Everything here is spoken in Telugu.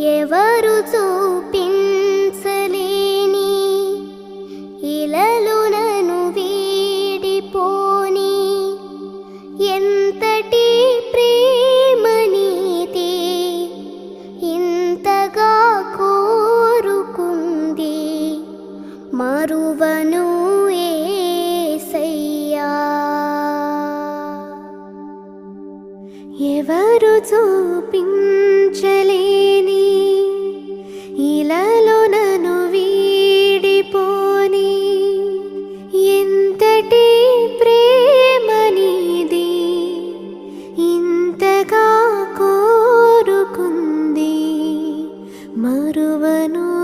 ఎవరు చూపించలేని ఇలలు నను వీడిపోని. ఎంతటి ప్రేమనీతి ఇంతగా కోరుకుంది మరువను ఏసయ్యా. ఎవరు చూపించలే ఇలాలో నన్ను వీడిపోని. ఎంతటి ప్రేమనిది ఇంతగా కోరుకుంది. మరువను